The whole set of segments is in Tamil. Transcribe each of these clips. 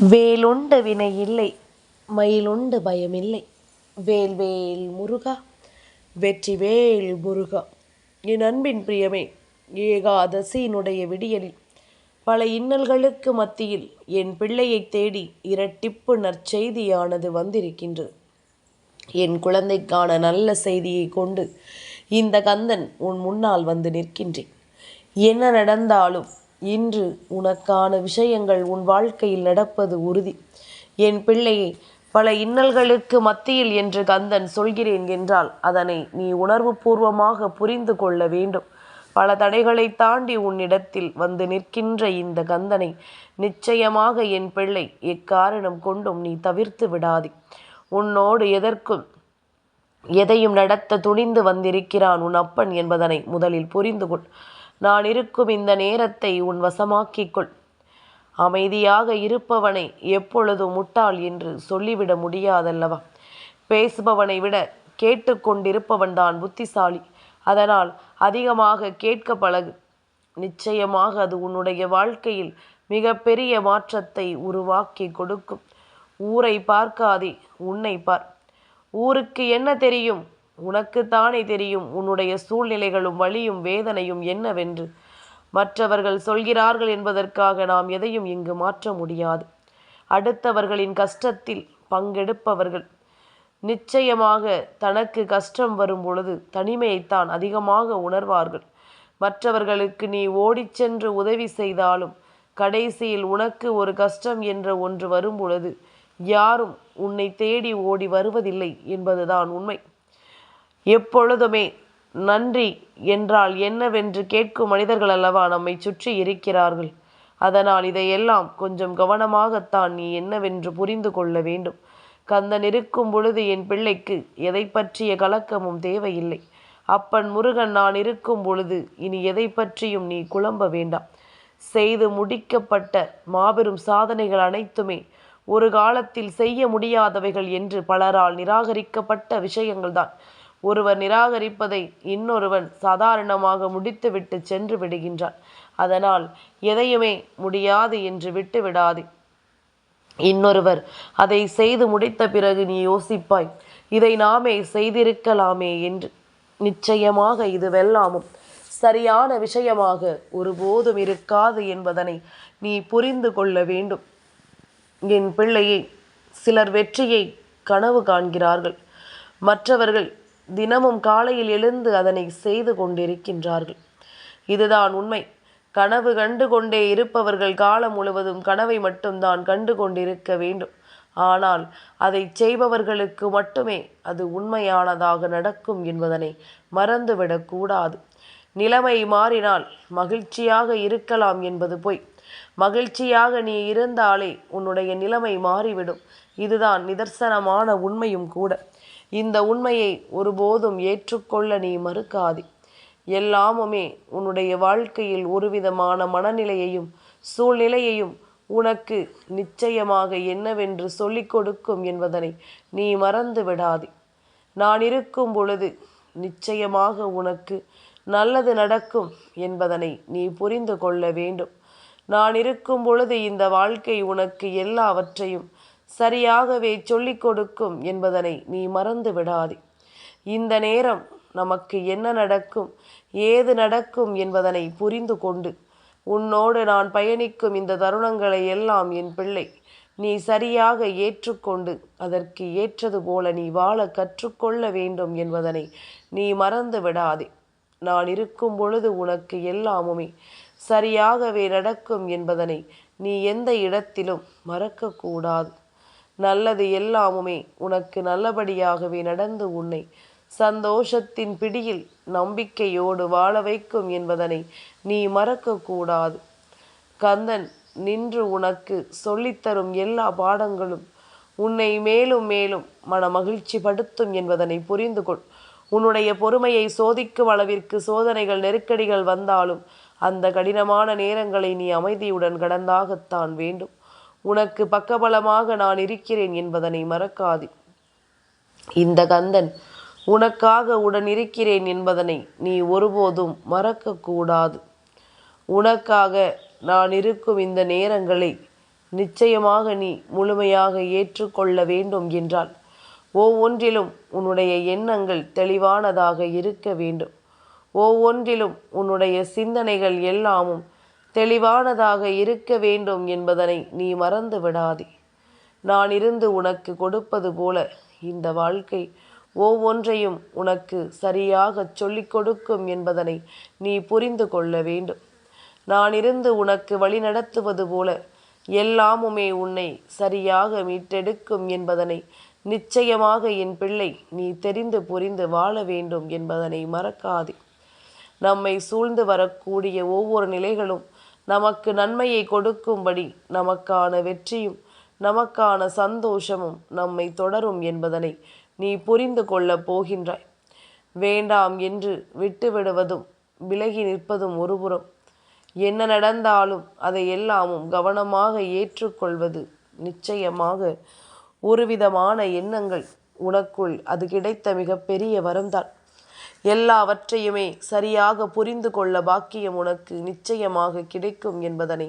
வேலுண்டு வினை இல்லை மயிலுண்டு பயமில்லை. வேல் வேல் முருகா வெற்றி வேல் முருகா. என் அன்பின் பிரியமே ஏகாதசியினுடைய விடியலில் பல இன்னல்களுக்கு மத்தியில் என் பிள்ளையைத் தேடி இரட்டிப்பு நற்செய்தியானது வந்திருக்கின்றது. என் குழந்தைக்கான நல்ல செய்தியை கொண்டு இந்த கந்தன் உன் முன்னால் வந்து நிற்கின்றேன். என்ன நடந்தாலும் இன்று உனக்கான விஷயங்கள் உன் வாழ்க்கையில் நடப்பது உறுதி. என் பிள்ளையை பல இன்னல்களுக்கு மத்தியில் என்று கந்தன் சொல்கிறேன் என்றால் அதனை நீ உணர்வுபூர்வமாக புரிந்து கொள்ள வேண்டும். பல தடைகளை தாண்டி உன்னிடத்தில் வந்து நிற்கின்ற இந்த கந்தனை நிச்சயமாக என் பிள்ளை எக்காரணம் கொண்டும் நீ தவிர்த்து விடாதே. உன்னோடு எதற்கும் எதையும் நடத்த துணிந்து வந்திருக்கிறான் உன் அப்பன் என்பதனை முதலில் புரிந்து கொள். நான் இருக்கும் இந்த நேரத்தை உன் வசமாக்கிக் கொள் அமைதியாக இருப்பவனை எப்பொழுதும் முட்டாள் என்று சொல்லிவிட முடியாதல்லவா? பேசுபவனை விட கேட்டுக்கொண்டிருப்பவன் தான் புத்திசாலி. அதனால் அதிகமாக கேட்க பழகு. நிச்சயமாக அது உன்னுடைய வாழ்க்கையில் மிகப்பெரிய மாற்றத்தை உருவாக்கி கொடுக்கும். ஊரை பார்க்காதே உன்னை பார். ஊருக்கு என்ன தெரியும்? உனக்குத்தானே தெரியும் உன்னுடைய சூழ்நிலைகளும் வழியும் வேதனையும் என்னவென்று. மற்றவர்கள் சொல்கிறார்கள் என்பதற்காக நாம் எதையும் இங்கு மாற்ற முடியாது. அடுத்தவர்களின் கஷ்டத்தில் பங்கெடுப்பவர்கள் நிச்சயமாக தனக்கு கஷ்டம் வரும் பொழுது தனிமையைத்தான் அதிகமாக உணர்வார்கள். மற்றவர்களுக்கு நீ ஓடிச் சென்று உதவி செய்தாலும் கடைசியில் உனக்கு ஒரு கஷ்டம் என்ற ஒன்று வரும் பொழுது யாரும் உன்னை தேடி ஓடி வருவதில்லை என்பதுதான் உண்மை. எப்பொழுதுமே நன்றி என்றால் என்னவென்று கேட்கும் மனிதர்கள் அல்லவா நம்மை சுற்றி இருக்கிறார்கள். அதனால் இதையெல்லாம் கொஞ்சம் கவனமாகத்தான் நீ என்னவென்று புரிந்து கொள்ள வேண்டும். கந்தன் இருக்கும் பொழுது என் பிள்ளைக்கு எதை பற்றிய கலக்கமும் தேவையில்லை. அப்பன் முருகன் நான் இருக்கும் பொழுது இனி எதை பற்றியும் நீ குழம்ப வேண்டாம். செய்து முடிக்கப்பட்ட மாபெரும் சாதனைகள் அனைத்துமே ஒரு காலத்தில் செய்ய முடியாதவைகள் என்று பலரால் நிராகரிக்கப்பட்ட விஷயங்கள்தான். ஒருவர் நிராகரிப்பதை இன்னொருவன் சாதாரணமாக முடித்துவிட்டு சென்று விடுகின்றான். அதனால் எதையுமே முடியாது என்று விட்டு விடாது. இன்னொருவர் அதை செய்து முடித்த பிறகு நீ யோசிப்பாய். இதை நாமே செய்திருக்கலாமே என்று. நிச்சயமாக இதுவெல்லாமும் சரியான விஷயமாக ஒருபோதும் இருக்காது என்பதனை நீ புரிந்து கொள்ள வேண்டும். என் பிள்ளையை சிலர் வெற்றியை கனவு காண்கிறார்கள். மற்றவர்கள் தினமும் காலையில் எழுந்து அதனை செய்து கொண்டிருக்கின்றார்கள். இதுதான் உண்மை. கனவு கண்டு கொண்டே இருப்பவர்கள் காலம் முழுவதும் கனவை மட்டும்தான் கண்டு கொண்டிருக்க வேண்டும். ஆனால் அதை செய்பவர்களுக்கு மட்டுமே அது உண்மையானதாக நடக்கும் என்பதனை மறந்துவிடக்கூடாது நிலைமை மாறினால் மகிழ்ச்சியாக இருக்கலாம் என்பது பொய். மகிழ்ச்சியாக நீ இருந்தாலே உன்னுடைய நிலைமை மாறிவிடும். இதுதான் நிதர்சனமான உண்மையும் கூட. இந்த உண்மையை ஒருபோதும் ஏற்றுக்கொள்ள நீ மறுக்காதே. எல்லாமுமே உன்னுடைய வாழ்க்கையில் ஒருவிதமான மனநிலையையும் சூழ்நிலையையும் உனக்கு நிச்சயமாக என்னவென்று சொல்லிக் கொடுக்கும் என்பதனை நீ மறந்து விடாதே. நான் இருக்கும் பொழுது நிச்சயமாக உனக்கு நல்லது நடக்கும் என்பதனை நீ புரிந்து கொள்ள வேண்டும். நான் இருக்கும் பொழுது இந்த வாழ்க்கை உனக்கு எல்லாவற்றையும் சரியாகவே சொல்லிக் கொடுக்கும் என்பதனை நீ மறந்து விடாதே. இந்த நேரம் நமக்கு என்ன நடக்கும் ஏது நடக்கும் என்பதனை புரிந்து கொண்டு உன்னோடு நான் பயணிக்கும் இந்த தருணங்களை எல்லாம் என் பிள்ளை நீ சரியாக ஏற்றுக்கொண்டு அதற்கு ஏற்றது போல நீ வாழ கற்றுக்கொள்ள வேண்டும் என்பதனை நீ மறந்து விடாதே. நான் இருக்கும் பொழுது உனக்கு எல்லாமுமே சரியாகவே நடக்கும் என்பதனை நீ எந்த இடத்திலும் மறக்கக்கூடாது. நல்லது எல்லாமுமே. உனக்கு நல்லபடியாகவே நடந்து உன்னை சந்தோஷத்தின் பிடியில் நம்பிக்கையோடு வாழ வைக்கும் என்பதனை நீ மறக்கக்கூடாது. கந்தன் நின்று உனக்கு சொல்லித்தரும் எல்லா பாடங்களும் உன்னை மேலும் மேலும் மன மகிழ்ச்சி படுத்தும் என்பதனை புரிந்து கொள். உன்னுடைய பொறுமையை சோதிக்கும் அளவிற்கு சோதனைகள் நெருக்கடிகள் வந்தாலும் அந்த கடினமான நேரங்களை நீ அமைதியுடன் கடந்தாகத்தான் வேண்டும். உனக்கு பக்கபலமாக நான் இருக்கிறேன் என்பதனை மறக்காது. இந்த கந்தன் உனக்காக உடன் இருக்கிறேன் என்பதனை நீ ஒருபோதும் மறக்கக்கூடாது. உனக்காக நான் இருக்கும் இந்த நேரங்களை நிச்சயமாக நீ முழுமையாக ஏற்றுக்கொள்ள வேண்டும் என்றால் ஒவ்வொன்றிலும் உன்னுடைய எண்ணங்கள் தெளிவானதாக இருக்க வேண்டும். ஒவ்வொன்றிலும் உன்னுடைய சிந்தனைகள் எல்லாமும் தெளிவானதாக இருக்க வேண்டும் என்பதனை நீ மறந்து விடாதே. நான் இருந்து உனக்கு கொடுப்பது போல இந்த வாழ்க்கை ஒவ்வொன்றையும் உனக்கு சரியாக சொல்லிக் கொடுக்கும் என்பதனை நீ புரிந்து கொள்ள வேண்டும். நான் இருந்து உனக்கு வழிநடத்துவது போல எல்லாமுமே உன்னை சரியாக மீட்டெடுக்கும் என்பதனை நிச்சயமாக என் பிள்ளை நீ தெரிந்து புரிந்து வாழ வேண்டும் என்பதனை மறக்காதே. நம்மை சூழ்ந்து வரக்கூடிய ஒவ்வொரு நிலைகளும் நமக்கு நன்மையை கொடுக்கும்படி நமக்கான வெற்றியும் நமக்கான சந்தோஷமும் நம்மை தொடரும் என்பதனை நீ புரிந்து கொள்ளப் போகின்றாய். வேண்டாம் என்று விட்டுவிடுவதும் விலகி நிற்பதும் ஒருபுறம். என்ன நடந்தாலும் அதை எல்லாமும் கவனமாக ஏற்றுக்கொள்வது நிச்சயமாக ஒருவிதமான எண்ணங்கள் உனக்குள் அது கிடைத்த மிகப்பெரிய வரம்தான். எல்லாவற்றையுமே சரியாக புரிந்து கொள்ள பாக்கியம் உனக்கு நிச்சயமாக கிடைக்கும் என்பதனை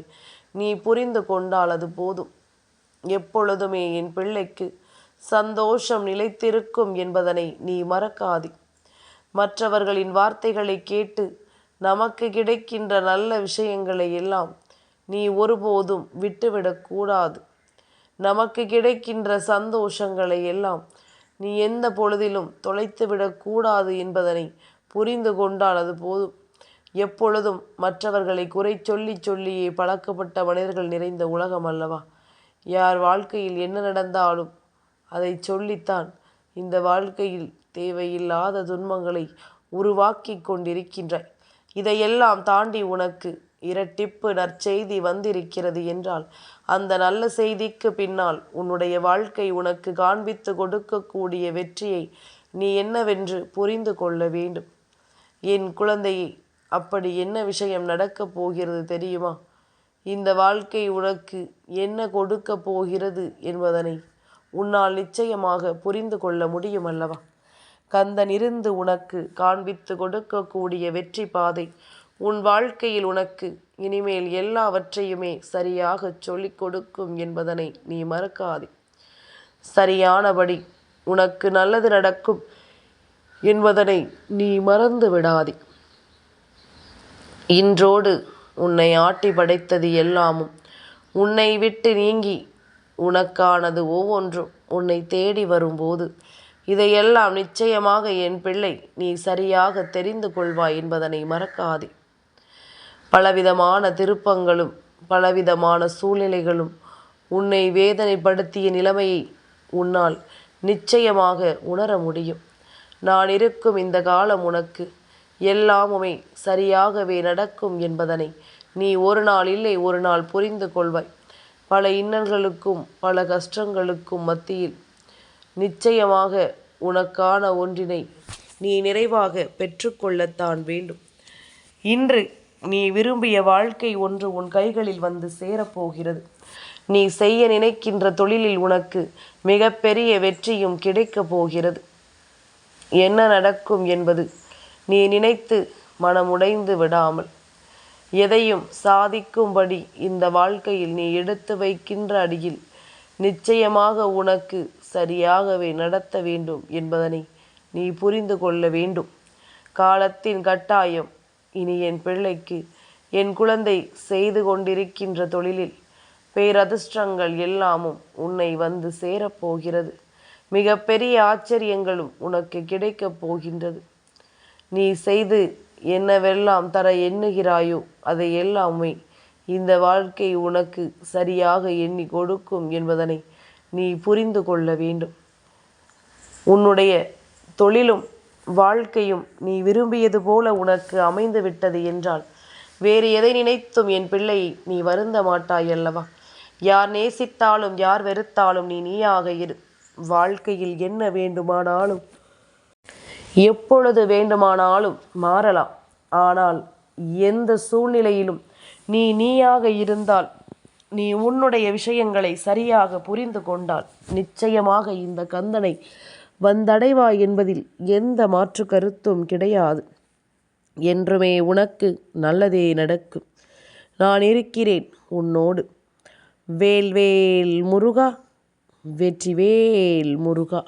நீ புரிந்து கொண்டால் அது போதும். எப்பொழுதுமே என் பிள்ளைக்கு சந்தோஷம் நிலைத்திருக்கும் என்பதனை நீ மறக்காதே. மற்றவர்களின் வார்த்தைகளை கேட்டு நமக்கு கிடைக்கின்ற நல்ல விஷயங்களை எல்லாம் நீ ஒருபோதும் விட்டுவிடக்கூடாது. நமக்கு கிடைக்கின்ற சந்தோஷங்களை எல்லாம் நீ எந்த பொழுதிலும் தொலைத்துவிடக்கூடாது என்பதனை புரிந்து கொண்டால் அது போதும். எப்பொழுதும் மற்றவர்களை குறை சொல்லி சொல்லியே பழக்கப்பட்ட மனிதர்கள் நிறைந்த உலகம் அல்லவா? யார் வாழ்க்கையில் என்ன நடந்தாலும் அதை சொல்லித்தான் இந்த வாழ்க்கையில் தேவையில்லாத துன்பங்களை உருவாக்கி கொண்டிருக்கின்றாய். இதையெல்லாம் தாண்டி உனக்கு இரட்டிப்பு நற்செய்தி வந்திருக்கிறது என்றால் அந்த நல்ல செய்திக்கு பின்னால் உன்னுடைய வாழ்க்கை உனக்கு காண்பித்து கொடுக்கக்கூடிய வெற்றியை நீ என்னவென்று புரிந்து கொள்ள வேண்டும். என் குழந்தையை அப்படி என்ன விஷயம் நடக்கப் போகிறது தெரியுமா? இந்த வாழ்க்கை உனக்கு என்ன கொடுக்க போகிறது என்பதனை உன்னால் நிச்சயமாக புரிந்து கொள்ள முடியும் அல்லவா? கந்தன் இருந்து உனக்கு காண்பித்து கொடுக்கக்கூடிய வெற்றி பாதை உன் வாழ்க்கையில் உனக்கு இனிமேல் எல்லாவற்றையுமே சரியாக சொல்லிக் கொடுக்கும் என்பதனை நீ மறக்காதே. சரியானபடி உனக்கு நல்லது நடக்கும் என்பதனை நீ மறந்து விடாதே. இன்றோடு உன்னை ஆட்டி படைத்தது எல்லாமும் உன்னை விட்டு நீங்கி உனக்கானது ஒவ்வொன்றும் உன்னை தேடி வரும்போது இதையெல்லாம் நிச்சயமாக என் பிள்ளை நீ சரியாக தெரிந்து கொள்வாய் என்பதனை மறக்காதே. பலவிதமான திருப்பங்களும் பலவிதமான சூழ்நிலைகளும் உன்னை வேதனைப்படுத்திய நிலைமையை உன்னால் நிச்சயமாக உணர முடியும். நான் இருக்கும் இந்த காலம் உனக்கு எல்லாமுமே சரியாகவே நடக்கும் என்பதனை நீ ஒரு நாள் இல்லை ஒரு நாள் புரிந்து கொள்வாய். பல இன்னல்களுக்கும் பல கஷ்டங்களுக்கும் மத்தியில் நிச்சயமாக உனக்கான ஒன்றினை நீ நிறைவாக பெற்றுக்கொள்ளத்தான் வேண்டும். இன்று நீ விரும்பிய வாழ்க்கை ஒன்று உன் கைகளில் வந்து சேரப்போகிறது. நீ செய்ய நினைக்கின்ற தொழிலில் உனக்கு மிகப்பெரிய வெற்றியும் கிடைக்கப் போகிறது. என்ன நடக்கும் என்பது நீ நினைத்து மனமுடைந்து விடாமல் எதையும் சாதிக்கும்படி இந்த வாழ்க்கையில் நீ எடுத்து வைக்கின்ற அடியில் நிச்சயமாக உனக்கு சரியாகவே நடத்த வேண்டும் என்பதனை நீ புரிந்து கொள்ள வேண்டும். காலத்தின் கட்டாயம் இனி என் பிள்ளைக்கு என் குழந்தை செய்து கொண்டிருக்கின்ற தொழிலில் பேரதிர்ஷ்டங்கள் எல்லாமும் உன்னை வந்து சேரப்போகிறது மிக பெரிய ஆச்சரியங்களும் உனக்கு கிடைக்கப் போகின்றது. நீ செய்து என்னவெல்லாம் தர எண்ணுகிறாயோ அதை எல்லாமே இந்த வாழ்க்கை உனக்கு சரியாக எண்ணி கொடுக்கும் என்பதனை நீ புரிந்து கொள்ள வேண்டும். உன்னுடைய தொழிலும் வாழ்க்கையும் நீ விரும்பியது போல உனக்கு அமைந்து விட்டது என்றால் வேறு எதை நினைத்தும் என் பிள்ளை நீ வருந்த மாட்டாய் அல்லவா? யார் நேசித்தாலும் யார் வெறுத்தாலும் நீ நீயாக இரு. வாழ்க்கையில் என்ன வேண்டுமானாலும் எப்பொழுது வேண்டுமானாலும் மாறலாம். ஆனால் எந்த சூழ்நிலையிலும் நீ நீயாக இருந்தால் நீ உன்னுடைய விஷயங்களை சரியாக புரிந்து கொண்டால் நிச்சயமாக இந்த கந்தனை வந்தடைவாய் என்பதில் எந்த மாற்று கருத்தும் கிடையாது. என்றுமே உனக்கு நல்லதே நடக்கும். நான் இருக்கிறேன் உன்னோடு. வேல்வேல் முருகா வெற்றிவேல் முருகா.